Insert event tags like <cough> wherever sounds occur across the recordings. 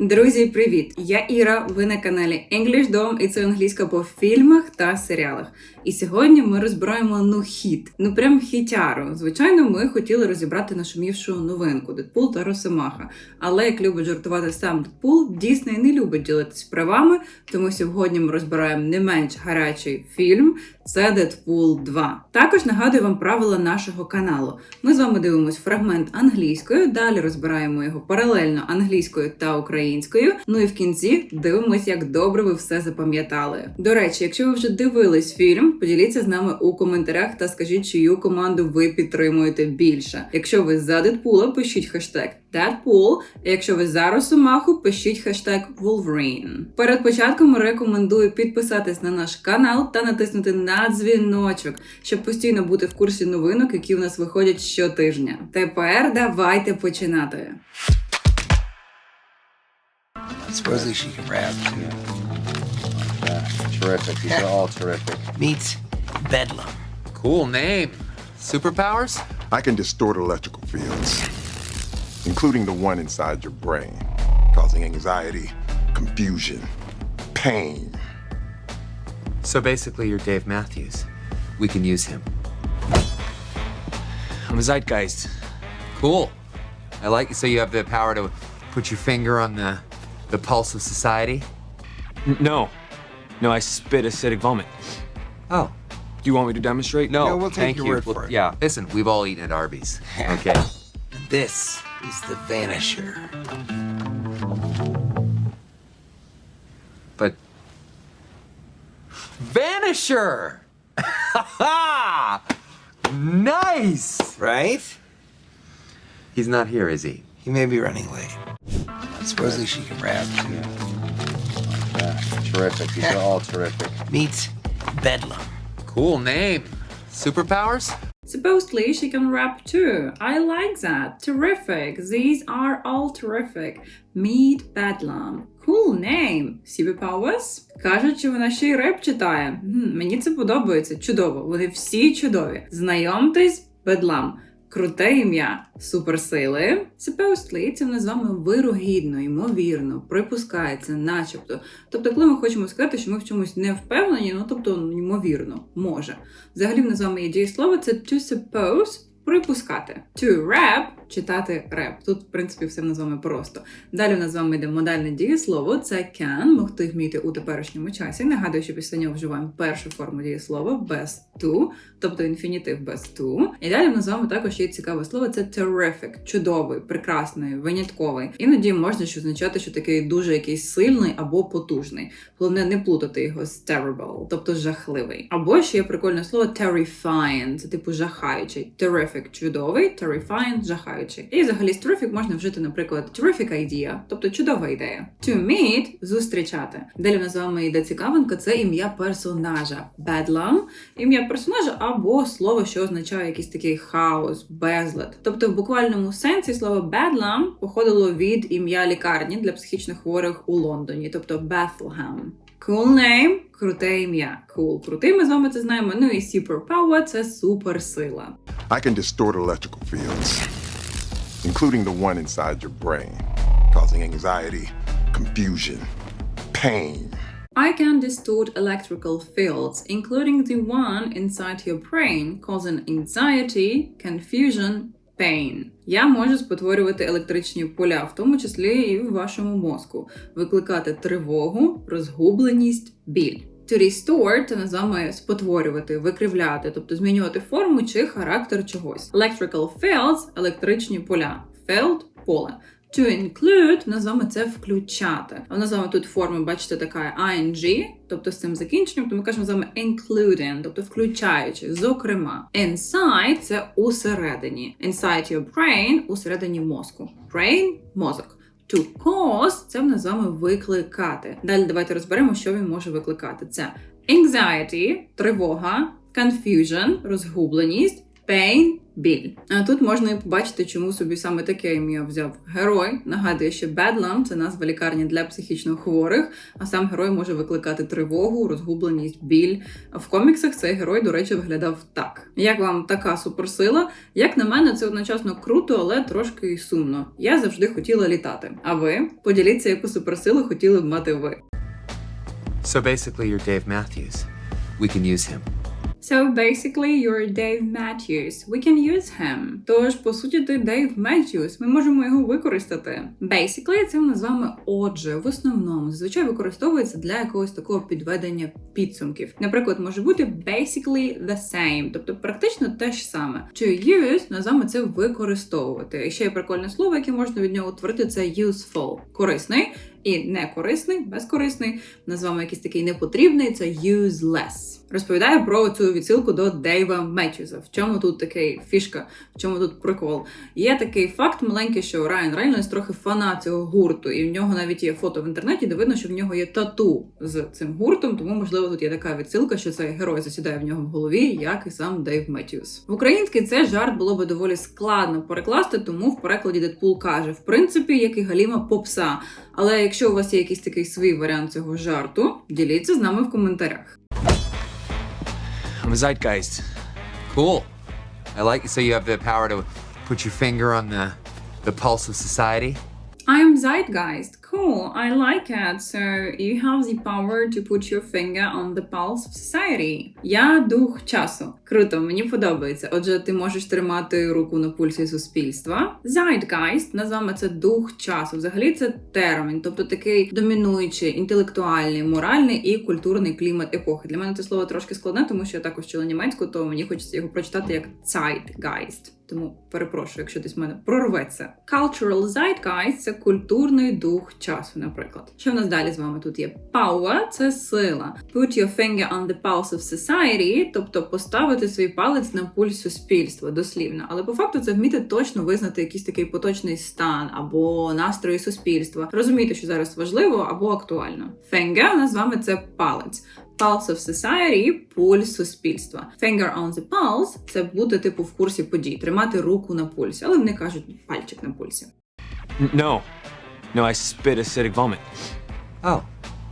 Друзі, привіт! Я Іра. Ви на каналі English Dom, і це англійська по фільмах та серіалах. І сьогодні ми розбираємо ну хіт, ну прям хітяру. Звичайно, ми хотіли розібрати нашумівшу новинку Дедпул та Росомаха. Але як любить жартувати сам Дедпул, Дісней не любить ділитись правами, тому сьогодні ми розбираємо не менш гарячий фільм. Це Дедпул 2. Також нагадую вам правила нашого каналу. Ми з вами дивимося фрагмент англійською, далі розбираємо його паралельно англійською та українською. Ну і в кінці дивимося, як добре ви все запам'ятали. До речі, якщо ви вже дивились фільм, поділіться з нами у коментарях та скажіть, чию команду ви підтримуєте більше. Якщо ви за Дедпула, пишіть хештег Deadpool. А якщо ви за Росомаху, пишіть хештег Wolverine. Перед початком рекомендую підписатись на наш канал та натиснути на дзвіночок, щоб постійно бути в курсі новинок, які у нас виходять щотижня. Тепер давайте починати. Supposedly she can rap. Yeah, terrific. These are all terrific. Meets Bedlam. Cool name. Superpowers? I can distort electrical fields, including the one inside your brain, causing anxiety, confusion, pain. So basically, you're Dave Matthews. We can use him. I'm a zeitgeist. Cool. I like So you have the power to put your finger on the the pulse of society. N- No. No, I spit acidic vomit. Oh, Do you want me to demonstrate? No. Yeah, we'll take thank your you. word Well, for it. Yeah. Listen, we've all eaten at Arby's. <laughs> Okay. This is the Vanisher. but Vanisher. <laughs> nice. Right? He's not here, is he? He may be running late. Supposedly she can rap. Yeah, terrific. These are all terrific. Meets Bedlam. Cool name. Superpowers? Supposedly she can rap too. I like that. Terrific. These are all terrific. Meet Bedlam. Cool name. Superpowers? Кажуть, що вона ще й реп читає. Гм, мені це подобається. Чудово. Вони всі чудові. Знайомтесь, Бедлам. Круте ім'я, суперсили. Supposedly це ми з вами вирогідно, ймовірно, припускається, начебто. Тобто, коли ми хочемо сказати, що ми в чомусь не впевнені, ну тобто, ймовірно, може. Взагалі, в нас з вами є дієслово, це to suppose припускати. To rap читати реп. Тут, в принципі, все в вами просто. Далі у нас з вами йде модальне дієслово, це can, могти вміти у теперішньому часі. Нагадую, що після нього вживаємо першу форму дієслова без to, тобто інфінітив без to. І далі нас з вами також є цікаве слово, це terrific, чудовий, прекрасний, винятковий. Іноді можна ще означати, що такий дуже якийсь сильний або потужний. Головне не плутати його з terrible, тобто жахливий. Або ще є прикольне слово terrifying, це типу жахаючий. Terrific – чудовий, terrifying – жахаючий. І взагалі з terrific можна вжити, наприклад, terrific idea, тобто чудова ідея. To meet – зустрічати. Далі в з вами йде цікавинка, це ім'я персонажа. Bedlam – ім'я персонажа або слово, що означає якийсь такий хаос, безлад. Тобто в буквальному сенсі слово Bedlam походило від ім'я лікарні для психічно хворих у Лондоні, тобто Bethlehem. Cool name – круте ім'я. Cool – крутий, ми з вами це знаємо. Ну і superpower – це суперсила. I can distort electrical fields, including the one inside your brain, causing anxiety, confusion, pain. I can distort electrical fields, including the one inside your brain, causing anxiety, confusion, pain. Я можу спотворювати електричні поля, в тому числі і в вашому мозку, викликати тривогу, розгубленість, біль. To restore – це називаємо спотворювати, викривляти, тобто змінювати форму чи характер чогось. Electrical fields – електричні поля. Field – поле. To include називаємо це включати. А з тут форма, бачите, така ing, тобто з цим закінченням, то ми кажемо з вами including, тобто включаючи, зокрема. Inside – це усередині. Inside your brain – усередині мозку. Brain – мозок. To cause – це в нас вами викликати. Далі давайте розберемо, що він може викликати. Це anxiety – тривога, confusion – розгубленість, Pain – біль. А тут можна і побачити, чому собі саме таке ім'я взяв герой. Нагадує, що Bedlam – це назва лікарні для психічно хворих, а сам герой може викликати тривогу, розгубленість, біль. В коміксах цей герой, до речі, виглядав так. Як вам така суперсила? Як на мене, це одночасно круто, але трошки і сумно. Я завжди хотіла літати. А ви поділіться, яку суперсилу хотіли б мати ви. So basically, you're Dave Matthews. We can use him. So basically, you're Dave Matthews. We can use him. Тож, по суті, ти Дейв Matthews. Ми можемо його використати. Basically, це в з вами отже, в основному зазвичай використовується для якогось такого підведення підсумків. Наприклад, може бути basically the same, тобто практично те ж саме. To use називаємо це використовувати. І ще є прикольне слово, яке можна від нього утворити, це useful. Корисний і некорисний, безкорисний. Назвемо якийсь такий непотрібний, це useless. Розповідаю про цю відсилку до Дейва Меттьюза. В чому тут такий фішка, в чому тут прикол? Є такий факт маленький, що Райан Рейнольдс трохи фанат цього гурту, і в нього навіть є фото в інтернеті, де видно, що в нього є тату з цим гуртом. Тому, можливо, тут є така відсилка, що цей герой засідає в нього в голові, як і сам Дейв Меттьюз. В український цей жарт було би доволі складно перекласти, тому в перекладі Дедпул каже: в принципі, як і Галіма попса. Але якщо у вас є якийсь такий свій варіант цього жарту, діліться з нами в коментарях. I'm a zeitgeist. Cool. I like so you have the power to put your finger on the the pulse of society. I'm Zeitgeist. Cool. I like it. So you have the power to put your finger on the pulse of society. Я дух часу. Круто, мені подобається. Отже, ти можеш тримати руку на пульсі суспільства. Zeitgeist, називаємо це дух часу. Взагалі це термін, тобто такий домінуючий, інтелектуальний, моральний і культурний клімат епохи. Для мене це слово трошки складне, тому що я також вчила німецьку, то мені хочеться його прочитати як Zeitgeist. Тому перепрошую, якщо десь в мене прорветься. Cultural zeitgeist – це культурний дух часу, наприклад. Що в нас далі з вами тут є? Power – це сила. Put your finger on the pulse of society, тобто поставити свій палець на пульс суспільства, дослівно. Але по факту це вміти точно визнати якийсь такий поточний стан або настрої суспільства. Розуміти, що зараз важливо або актуально. Finger у нас з вами це палець. Pulse of Society – пульс суспільства. Finger on the pulse – це бути типу в курсі подій, тримати руку на пульсі, але вони кажуть пальчик на пульсі. No. No, I spit acidic vomit. Oh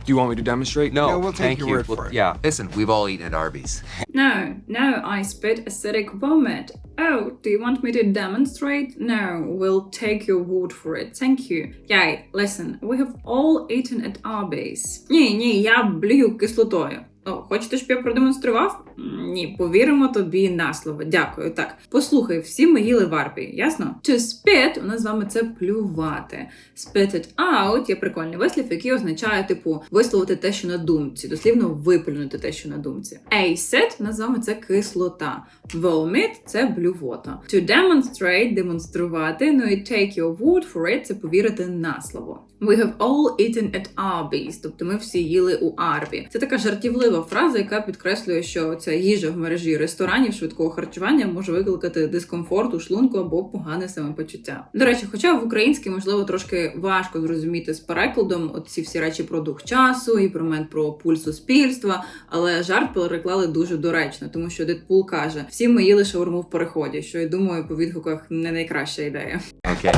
Do you want me to demonstrate? no, Yeah, we'll take thank your you. word Well, for it. Yeah, listen, we've all eaten at Arby's. <laughs> No, no, I spit acidic vomit. Oh, do you want me to demonstrate? No, we'll take your word for it. Thank you. Yay, listen, we have all eaten at Arby's. Ні, ні, я блюю кислотою. О, хочете, щоб я продемонстрував? Ні, повіримо тобі на слово. Дякую. Так, послухай, всі ми їли в Арбі, ясно? To spit у нас з вами це плювати. Spit it out є прикольний вислів, який означає, типу, висловити те, що на думці, дослівно виплюнути те, що на думці. Acid у нас з вами це кислота. Vomit – це блювота. To demonstrate – демонструвати. Ну і take your word for it – це повірити на слово. We have all eaten at Arby's, тобто ми всі їли у Арбі. Це така жартівлива фраза, яка підкреслює, що ця їжа в мережі ресторанів швидкого харчування може викликати дискомфорт у шлунку або погане самопочуття. До речі, хоча в українській, можливо, трошки важко зрозуміти з перекладом от ці всі речі про дух часу і про момент про пульс суспільства, але жарт переклали дуже доречно, тому що Дедпул каже: всі ми їли шаурму в переході, що я думаю, по відгуках не найкраща ідея. Okay.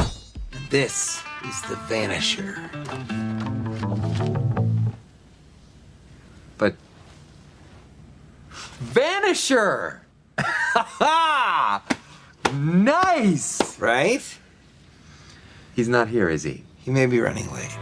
This is the Vanisher. Vanisher! nice! Right? He's not here, is he? He may be running late.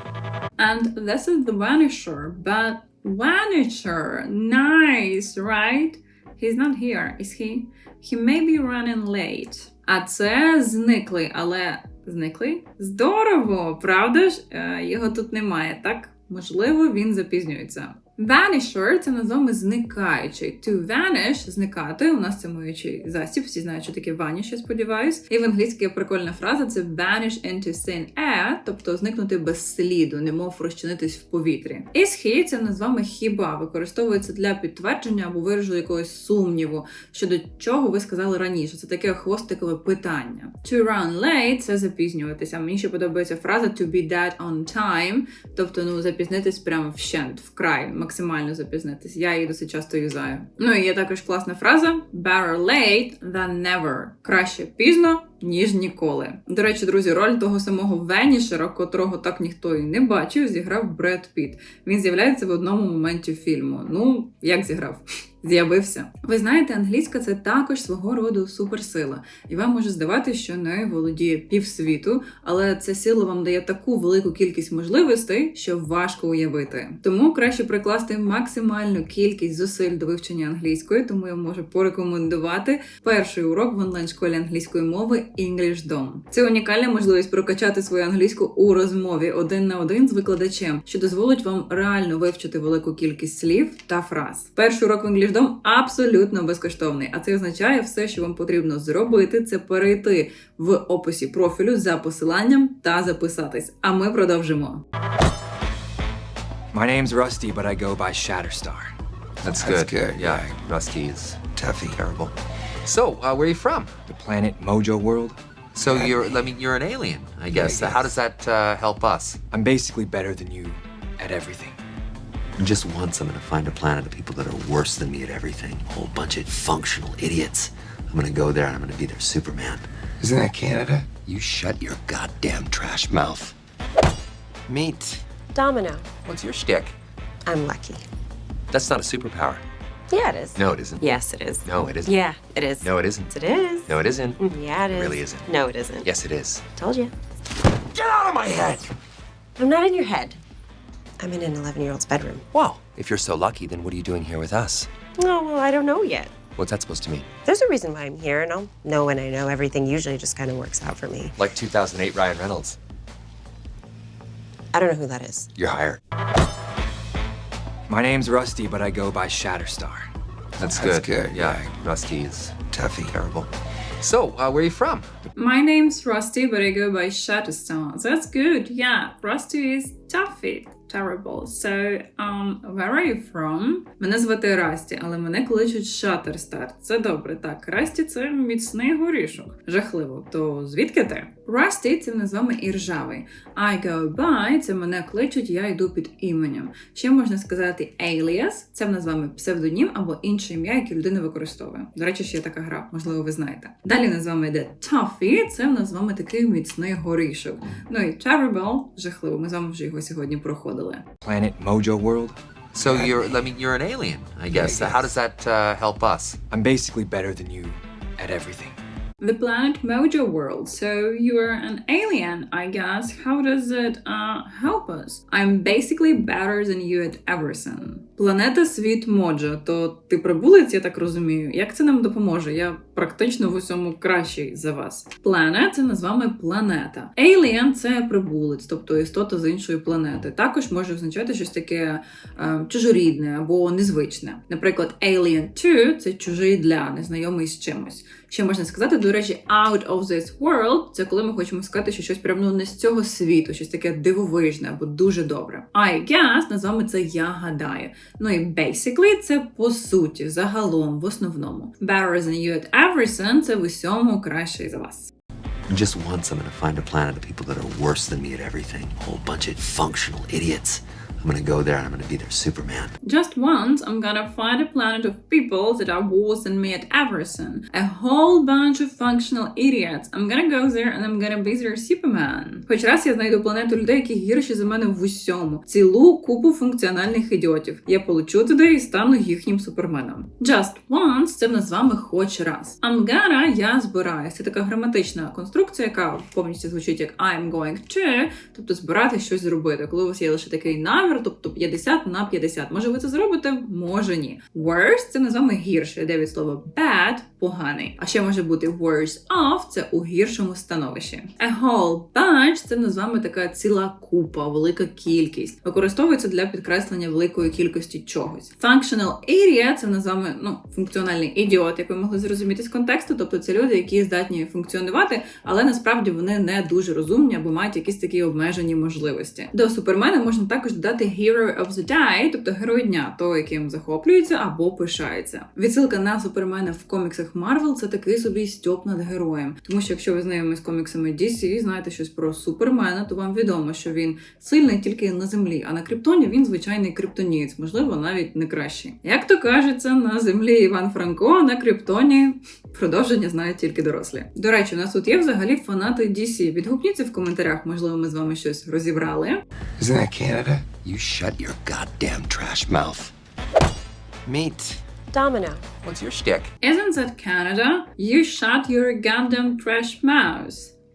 And this is the Vanisher, but Vanisher, nice, right? He's not here, is he? He may be running late. А це зниклий, але зниклий? Здорово, правда ж? Е, його тут немає, так? Можливо, він запізнюється. Vanisher – це називаємо зникаючий. To vanish – зникати. У нас це миючий засіб, всі знають, що таке vanish, я сподіваюсь. І в англійській прикольна фраза це vanish into thin air, тобто зникнути без сліду, немов розчинитись в повітрі. Is he – це називаємо хіба, використовується для підтвердження або виражу якогось сумніву, щодо чого ви сказали раніше. Це таке хвостикове питання. To run late – це запізнюватися. Мені ще подобається фраза to be dead on time, тобто ну запізнитись прямо вщент, вкрай максимально запізнитись. Я її досить часто юзаю. Ну і є також класна фраза: better late than never. Краще пізно. Ніж ніколи. До речі, друзі, роль того самого Венішера, котрого так ніхто і не бачив, зіграв Бред Піт. Він з'являється в одному моменті фільму. Ну, як зіграв? <laughs> З'явився. Ви знаєте, англійська це також свого роду суперсила, і вам може здаватися, що нею володіє півсвіту, але ця сила вам дає таку велику кількість можливостей, що важко уявити. Тому краще прикласти максимальну кількість зусиль до вивчення англійської, тому я можу порекомендувати перший урок в онлайн-школі англійської мови English Dom. Це унікальна можливість прокачати свою англійську у розмові один на один з викладачем, що дозволить вам реально вивчити велику кількість слів та фраз. Перший урок в English Dom абсолютно безкоштовний, а це означає все, що вам потрібно зробити, це перейти в описі профілю за посиланням та записатись. А ми продовжимо. My name's Rusty, but I go by Shatterstar. That's, That's good. good, Yeah, yeah. Rusty is Tuffy. terrible. So, uh, where are you from? The planet Mojo World. So you're, I mean, you're an alien, I guess. I How does that uh, help us? I'm basically better than you at everything. Just once, I'm gonna find a planet of people that are worse than me at everything. A whole bunch of functional idiots. I'm gonna go there and I'm gonna be their Superman. Isn't that Canada? You shut your goddamn trash mouth. Meat. Domino. What's your shtick? I'm lucky. That's not a superpower. Yeah, it is. No, it isn't. Yes, it is. No, it isn't. Yeah, it is. No, it isn't. Yes, it is. No, it isn't. Mm, Yeah, it It is. really isn't. No, it isn't. Yes, it is. Told you. Get out of my head! I'm not in your head. I'm in an 11 year old's bedroom. Well, if you're so lucky, then what are you doing here with us? Oh, well, I don't know yet. What's that supposed to mean? There's a reason why I'm here, and I'll know when I know. Everything usually just kind of works out for me. Like 2008 Ryan Reynolds. I don't know who that is. You're hired. My name's Rusty, but I go by Shatterstar. That's, good. That's good. good, Yeah, yeah. Rusty is Tuffy. terrible. So, uh, where are you from? My name's Rusty, but I go by Shatterstar. That's good. Yeah, Rusty is toughy. Terrible. So, um, where are you from? Мене звати Расті, але мене кличуть Shatterstar. Це добре. Так, Расті це міцний горішок. Жахливо. То звідки ти? Расті це в з вами і ржавий. I go by це мене кличуть, я йду під іменем. Ще можна сказати alias, це в нас з вами псевдонім або інше ім'я, яке людина використовує. До речі, ще є така гра, можливо, ви знаєте. Далі нас з вами йде Toffee, це в нас з вами такий міцний горішок. Ну і Terrible, жахливо, ми з вами вже його сьогодні проходили. Planet Mojo World. So you're, I mean, you're an alien, I guess. I How does that uh, help us? I'm basically better than you at everything. The planet Mojo World. So you're an alien, I guess. How does it uh, help us? I'm basically better than you at everything. Планета світ Моджо. То ти прибулець, я так розумію. Як це нам допоможе? Я практично в усьому кращий за вас. Planet – це з вами планета. Alien – це прибулець, тобто істота з іншої планети. Також може означати щось таке е, чужорідне або незвичне. Наприклад, Alien 2 – це чужий для, незнайомий з чимось. Ще можна сказати, до речі, out of this world це коли ми хочемо сказати, що щось прямо ну, не з цього світу, щось таке дивовижне або дуже добре. I guess назвами це я гадаю. Ну і basically це по суті, загалом, в основному. Better than you at everything це в усьому краще за вас. Just once, I'm gonna find a planet of people that are worse than me at everything. A whole bunch of functional idiots. I'm gonna go there and I'm gonna be their Superman. Just once, I'm gonna find a planet of people that are worse than me at everything. A whole bunch of functional idiots. I'm gonna go there and I'm gonna be their Superman. Хоч раз я знайду планету людей, які гірші за мене в усьому. Цілу купу функціональних ідіотів. Я полечу туди і стану їхнім суперменом. Just once це в нас з вами хоч раз. I'm gonna я збираюсь. Це така граматична конструкція, яка повністю звучить як I'm going to, тобто збирати щось зробити. Коли у вас є лише такий намір, тобто 50 на 50. Може ви це зробите? Може ні. Worse – це називаємо гірше, йде від слова bad – поганий. А ще може бути worse off – це у гіршому становищі. A whole bunch – це називаємо така ціла купа, велика кількість. Використовується для підкреслення великої кількості чогось. Functional idiot – це називаємо ну, функціональний ідіот, як ви могли зрозуміти з контексту. Тобто це люди, які здатні функціонувати, але насправді вони не дуже розумні або мають якісь такі обмежені можливості. До супермена можна також додати the hero of the day, тобто герой дня, той, яким захоплюється або пишається. Відсилка на супермена в коміксах Marvel – це такий собі стьоп над героєм. Тому що якщо ви знайомі з коміксами DC і знаєте щось про супермена, то вам відомо, що він сильний тільки на землі, а на Криптоні він звичайний криптонієць, можливо, навіть не кращий. Як то кажеться, на землі Іван Франко, а на Криптоні продовження знають тільки дорослі. До речі, у нас тут є взагалі фанати DC. Відгукніться в коментарях, можливо, ми з вами щось розібрали. Isn't that Canada? You shut your goddamn trash mouth. Meet. Domino. What's your shtick? Isn't that Canada? You shut your goddamn trash mouth.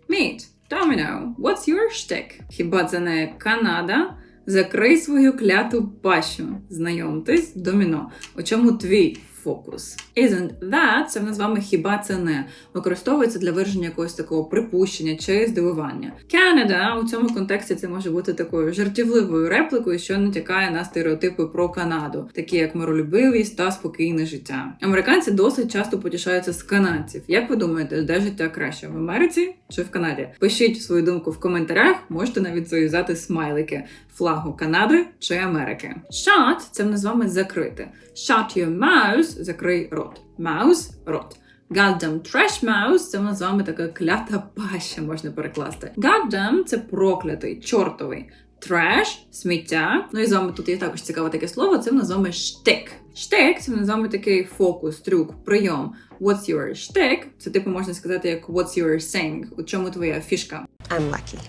Meet. Domino, what's your shtick? Хіба це не Канада? Закрий свою кляту пащу. Знайомтесь, доміно. У чому твій фокус? Isn't that це в нас з вами хіба це не використовується для вираження якогось такого припущення чи здивування. Canada у цьому контексті це може бути такою жартівливою репликою, що натякає на стереотипи про Канаду, такі як миролюбивість та спокійне життя. Американці досить часто потішаються з канадців. Як ви думаєте, де життя краще в Америці чи в Канаді? Пишіть свою думку в коментарях, можете навіть зав'язати смайлики флагу Канади чи Америки. Shut – це в нас з вами закрити. Shut your mouth – закрий рот. Mouse – рот. Goddamn trash mouse – це в нас з вами така клята паща, можна перекласти. Goddamn – це проклятий, чортовий. Trash – сміття. Ну і з вами тут є також цікаве таке слово, це в нас з вами штик. Штик – це в нас з вами такий фокус, трюк, прийом. What's your shtick? Це типу можна сказати як what's your thing? У чому твоя фішка? I'm lucky.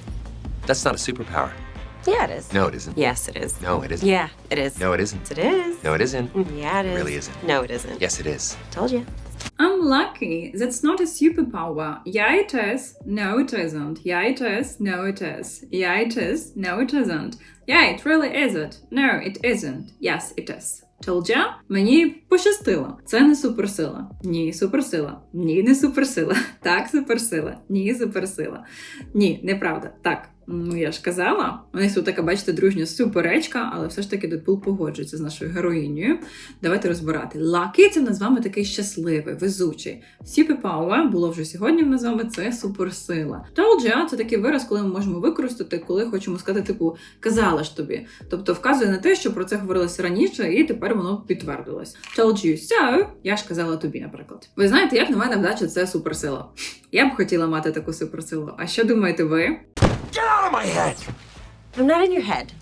That's not a superpower. Yeah, it is. No, it isn't. Yes, it is. No, it isn't. Yeah, it is. No, it isn't. Yes, it is. No, it isn't. Yeah, it is. really isn't. No, it isn't. Yes, it is. Told you. I'm lucky. That's not a superpower. Yeah, it is. No, it isn't. Yeah, it is. No, it is. Yeah, it is. No, it isn't. Yeah, it really isn't. No, it isn't. Yes, it is. Told you. Мені пощастило. Це не суперсила. Ні, суперсила. Ні, не суперсила. <laughs> Так, суперсила. Ні, суперсила. Ні, неправда. Так. Ну, я ж казала, у них тут така, бачите, дружня суперечка, але все ж таки Дедпул погоджується з нашою героїнею. Давайте розбирати. Lucky – це в нас з вами такий щасливий, везучий. Superpower було вже сьогодні в нас з вами це суперсила. Ya – це такий вираз, коли ми можемо використати, коли хочемо сказати, типу, казала ж тобі. Тобто вказує на те, що про це говорилося раніше, і тепер воно підтвердилось. Told you so, я ж казала тобі, наприклад. Ви знаєте, як на мене вдача це суперсила. Я б хотіла мати таку суперсилу. А що думаєте ви? Get out of my head! I'm not in your head.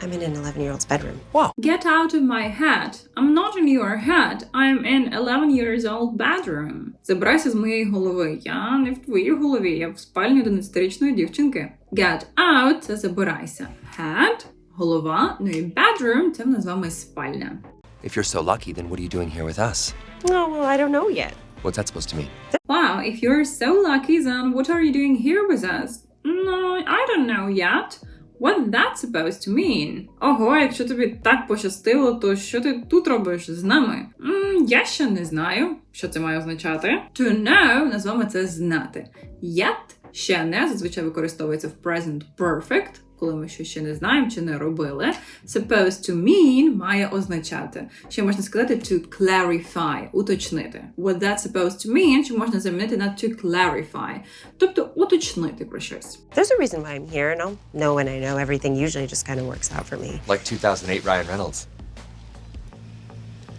I'm in an 11 year old's bedroom. Get out of my head. I'm not in your head. I'm in 11 years old bedroom. Забирайся з моєї голови. Я не в твоїй голові, я в спальні 11-річної дівчинки. Get out – це забирайся. Head – голова, ну і bedroom – це в нас з вами спальня. If you're so lucky, then what are you doing here with us? Oh, well, I don't know yet. What's that supposed to mean? Wow, if you're so lucky, then what are you doing here with us? No, I don't know yet. What that's supposed to mean? Ого, якщо тобі так пощастило, то що ти тут робиш з нами? м я ще не знаю, що це має означати. To know назвемо це знати. Yet ще не зазвичай використовується в present perfect, коли ми щось ще не знаємо чи не робили. Supposed to mean має означати. Ще можна сказати to clarify, уточнити. What that's supposed to mean, чи можна замінити на to clarify, тобто уточнити про щось. There's a reason why I'm here, and I'll know when I know. Everything usually just kind of works out for me. Like 2008 Ryan Reynolds.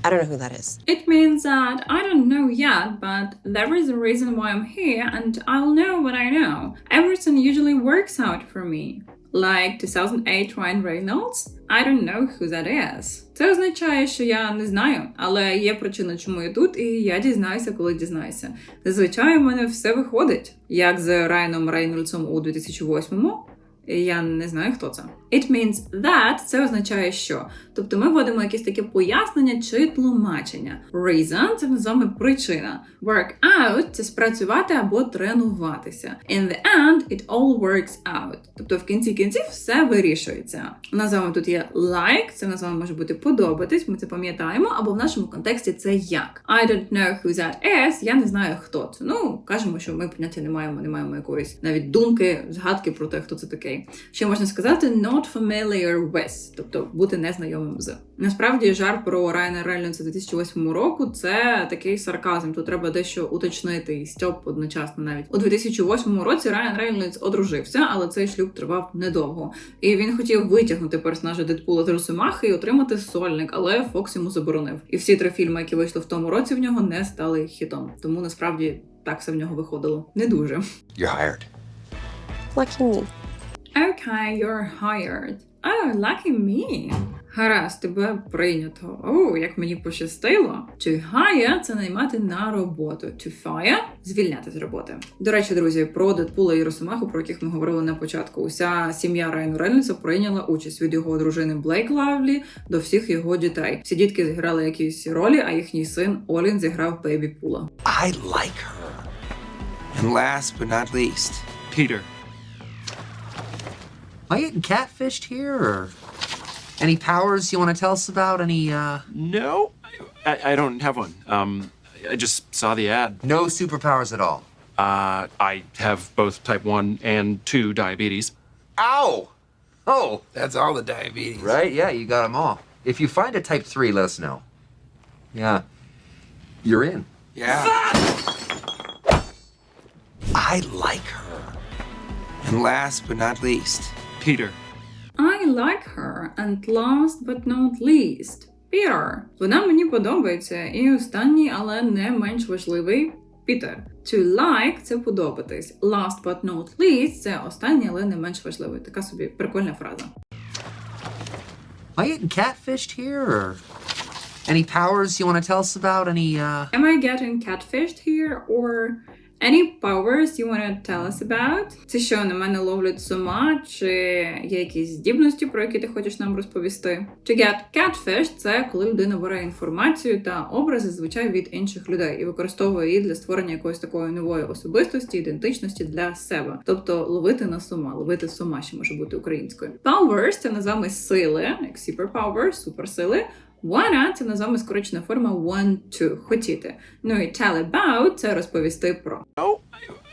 I don't know who that is. It means that I don't know yet, but there is a reason why I'm here, and I'll know when I know. Everything usually works out for me. Like 2008 Ryan Reynolds? I don't know who that is. Це означає, що я не знаю, але є причина, чому я тут, і я дізнаюся, коли дізнаюся. Зазвичай у мене все виходить, як з Райаном Рейнольдсом у 2008-му. Я не знаю, хто це. It means that – це означає що. Тобто ми вводимо якесь таке пояснення чи тлумачення. Reason – це вами причина. Work out – це спрацювати або тренуватися. In the end, it all works out. Тобто в кінці кінців все вирішується. У нас з вами тут є like, це в може бути подобатись, ми це пам'ятаємо, або в нашому контексті це як. I don't know who that is, я не знаю, хто це. Ну, кажемо, що ми поняття не маємо, не маємо якоїсь навіть думки, згадки про те, хто це таке. Здібностей. Що можна сказати not familiar with, тобто бути незнайомим з. Насправді жар про Райана Рейнольдса 2008 року це такий сарказм. Тут треба дещо уточнити і стьоп одночасно навіть у 2008 році. Райан Рейнольдс одружився, але цей шлюб тривав недовго. І він хотів витягнути персонажа Дедпула з Росомахи і отримати сольник, але Фокс йому заборонив. І всі три фільми, які вийшли в тому році, в нього не стали хітом. Тому насправді так все в нього виходило. Не дуже. You're hired. Lucky me. Okay, you're hired. Oh, lucky me. Гаразд, тебе прийнято. О, як мені пощастило. To hire – це наймати на роботу. To fire – звільняти з роботи. До речі, друзі, про Дедпула і Росомаху, про яких ми говорили на початку. Уся сім'я Райану Рейнольдса прийняла участь від його дружини Блейк Лавлі до всіх його дітей. Всі дітки зіграли якісь ролі, а їхній син Олін зіграв Бейбі Пула. I like her. And last but not least, Peter. Am I getting catfished here, or any powers you want to tell us about? Any, uh... No, I, I don't have one. Um, I just saw the ad. No superpowers at all. Uh, I have both type 1 and 2 diabetes. Ow! Oh, that's all the diabetes. right? Yeah, you got them all. If you find a type 3, let us know. Yeah. You're in. Yeah. I like her. And last but not least, Peter. I like her and last but not least Peter. Вона мені подобається. І останній, але не менш важливий Пітер. To like – це подобатись. Last but not least – це останній, але не менш важливий. Така собі прикольна фраза. Am I getting catfished here, or any powers you want to tell us about? Any, uh... Am I getting catfished here or any powers you wanna tell us about? Це що, на мене ловлять з чи є якісь здібності, про які ти хочеш нам розповісти? To get catfished – це коли людина бере інформацію та образи зазвичай від інших людей і використовує її для створення якоїсь такої нової особистості, ідентичності для себе. Тобто ловити на сума, ловити з ума, що може бути українською. Powers – це називаємо сили, як superpower, суперсили. Wanna – це називаємо скорочена форма want to – хотіти. Ну і tell about – це розповісти про. No,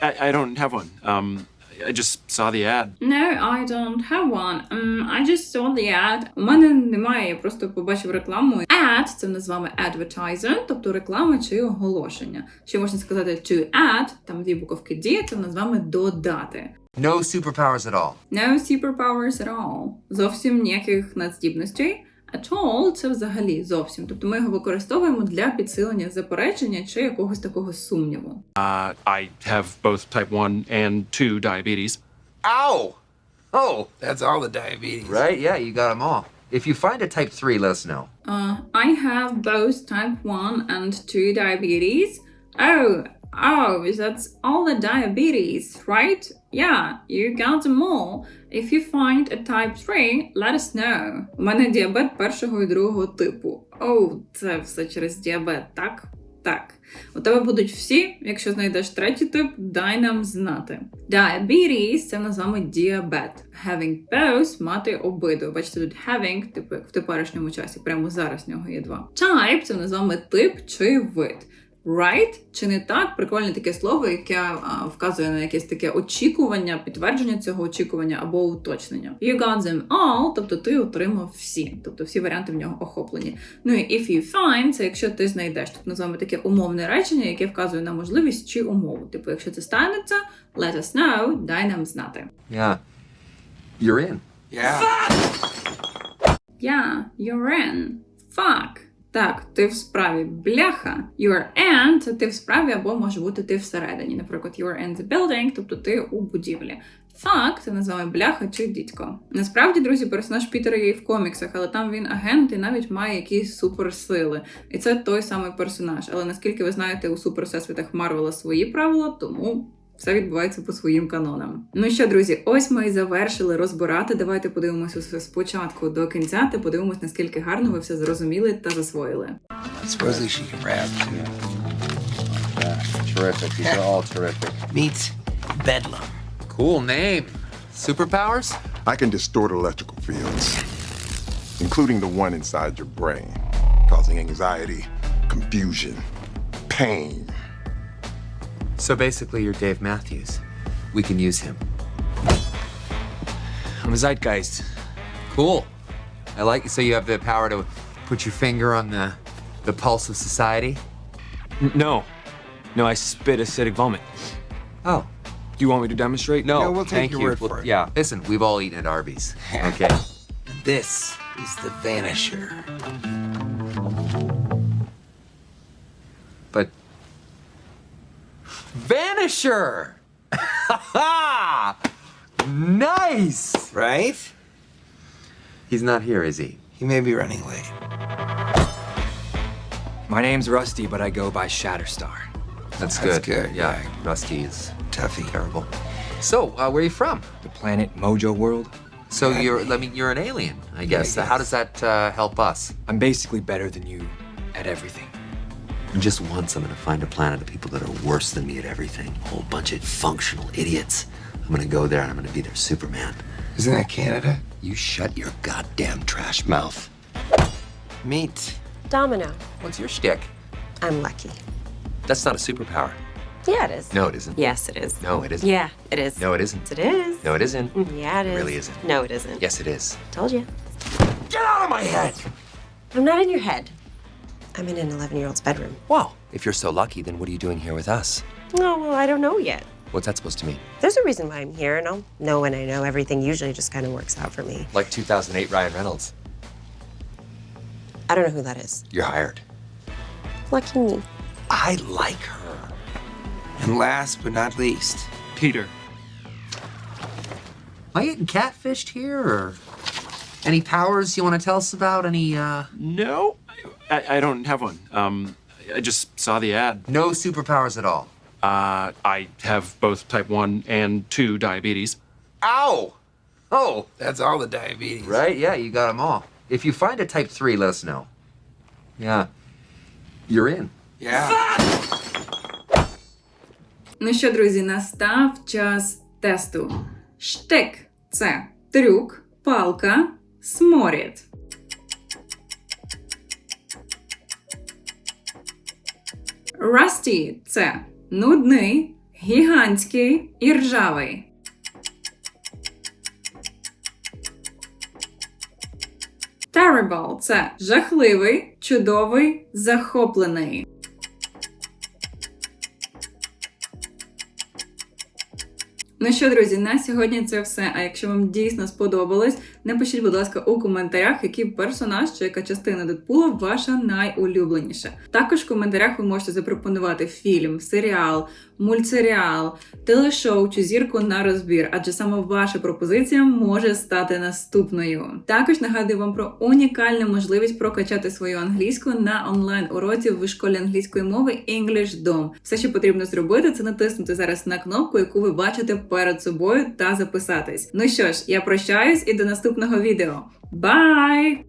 I, I don't have one. Um, I just saw the ad. No, I don't have one. Um, I just saw the ad. У мене немає, я просто побачив рекламу. Ad – це називаємо advertising, тобто реклама чи оголошення. Ще можна сказати to add, там дві буковки D, це називаємо додати. No superpowers at all. No superpowers at all. Зовсім ніяких надздібностей. At all – це взагалі зовсім. Тобто ми його використовуємо для підсилення заперечення чи якогось такого сумніву. Uh, I have both type 1 and 2 diabetes. Ow! Oh, that's all the diabetes. right? Yeah, you got them all. If you find a type 3, let us know. Uh, I have both type 1 and 2 diabetes. Oh, oh, that's all the diabetes, right? Yeah, you got them all. If you find a type 3, let us know. У мене діабет першого і другого типу. Оу, це все через діабет, так? Так. У тебе будуть всі, якщо знайдеш третій тип, дай нам знати. Diabetes – це називаємо діабет. Having both – мати обидва. Бачите, тут having, типу як в теперішньому часі, прямо зараз в нього є два. Type – це називаємо тип чи вид. Right? Чи не так? Прикольне таке слово, яке а, вказує на якесь таке очікування, підтвердження цього очікування або уточнення. You got them all, тобто ти отримав всі, тобто всі варіанти в нього охоплені. Ну і if you find, це якщо ти знайдеш. Тут називаємо таке умовне речення, яке вказує на можливість чи умову. Типу, якщо це станеться, let us know, дай нам знати. Yeah. You're in. Yeah. Yeah, you're in. Fuck. Так, ти в справі бляха. You're in – це ти в справі або може бути ти всередині. Наприклад, you're in the building, тобто ти у будівлі. Fuck – це називаємо бляха чи дідько. Насправді, друзі, персонаж Пітера є і в коміксах, але там він агент і навіть має якісь суперсили. І це той самий персонаж. Але наскільки ви знаєте, у суперсесвітах Марвела свої правила, тому. Все відбувається по своїм канонам. Ну що, друзі, ось ми і завершили розбирати. Давайте подивимося все спочатку до кінця та подивимось, наскільки гарно ви все зрозуміли та засвоїли. Terrific. These are all terrific. Meets Bedlam. Cool name. Superpowers? I can distort electrical fields, including the one inside your brain, causing anxiety, confusion, pain. So basically, you're Dave Matthews. We can use him. I'm a zeitgeist. Cool. I like it. so you have the power to put your finger on the the pulse of society. N- no. No, I spit acidic vomit. Oh, Do you want me to demonstrate? no. We'll take thank your you. word for it. Yeah. Listen, we've all eaten at Arby's. <laughs> Okay. This is the Vanisher. Vanisher. <laughs> nice. Right? He's not here, is he? He may be running late. My name's Rusty, but I go by Shatterstar. That's, That's good. good, Yeah. yeah. Rusty is Tuffy. terrible. So, uh, where are you from? The planet Mojo World. So Yeah, you're, me. I mean, you're an alien, I guess. I So how does that uh, help us? I'm basically better than you at everything. And just once, I'm gonna find a planet of people that are worse than me at everything. A whole bunch of functional idiots. I'm gonna go there and I'm gonna be their Superman. Isn't that Canada? You shut your goddamn trash mouth. Meet. Domino. What's your shtick? I'm lucky. That's not a superpower. Yeah, it is. No, it isn't. Yes, it is. No, it isn't. Yeah, it is. No, it isn't. It is. No, it isn't. Mm, Yeah, it is. really isn't. No, it isn't. Yes, it is. Told you. Get out of my head! I'm not in your head. I'm in an 11 year old's bedroom. Wow. if you're so lucky, then what are you doing here with us? Oh, well, I don't know yet. What's that supposed to mean? There's a reason why I'm here, and I'll know when I know. Everything usually just kind of works out for me. Like 2008 Ryan Reynolds. I don't know who that is. You're hired. Lucky me. I like her. And last but not least, Peter. Am I getting catfished here, or any powers you want to tell us about? Any, uh... No, I, I don't have one. Um, I just saw the ad. No superpowers at all. Uh, I have both type 1 and 2 diabetes. Ow! Oh, that's all the diabetes. right? Yeah, you got them all. If you find a type 3, let us know. Yeah. You're in. Yeah. Ну що, друзі, настав час тесту. Штик це трюк, палка, сморід. Rusty – це нудний, гігантський і ржавий. Terrible – це жахливий, чудовий, захоплений. Ну що, друзі, на сьогодні це все. А якщо вам дійсно сподобалось, напишіть, будь ласка, у коментарях, який персонаж чи яка частина Дедпула ваша найулюбленіша. Також в коментарях ви можете запропонувати фільм, серіал, мультсеріал, телешоу чи зірку на розбір, адже саме ваша пропозиція може стати наступною. Також нагадую вам про унікальну можливість прокачати свою англійську на онлайн уроці в школі англійської мови English. Все, що потрібно зробити, це натиснути зараз на кнопку, яку ви бачите перед собою, та записатись. Ну що ж, я прощаюсь і до наступного відео. Бай!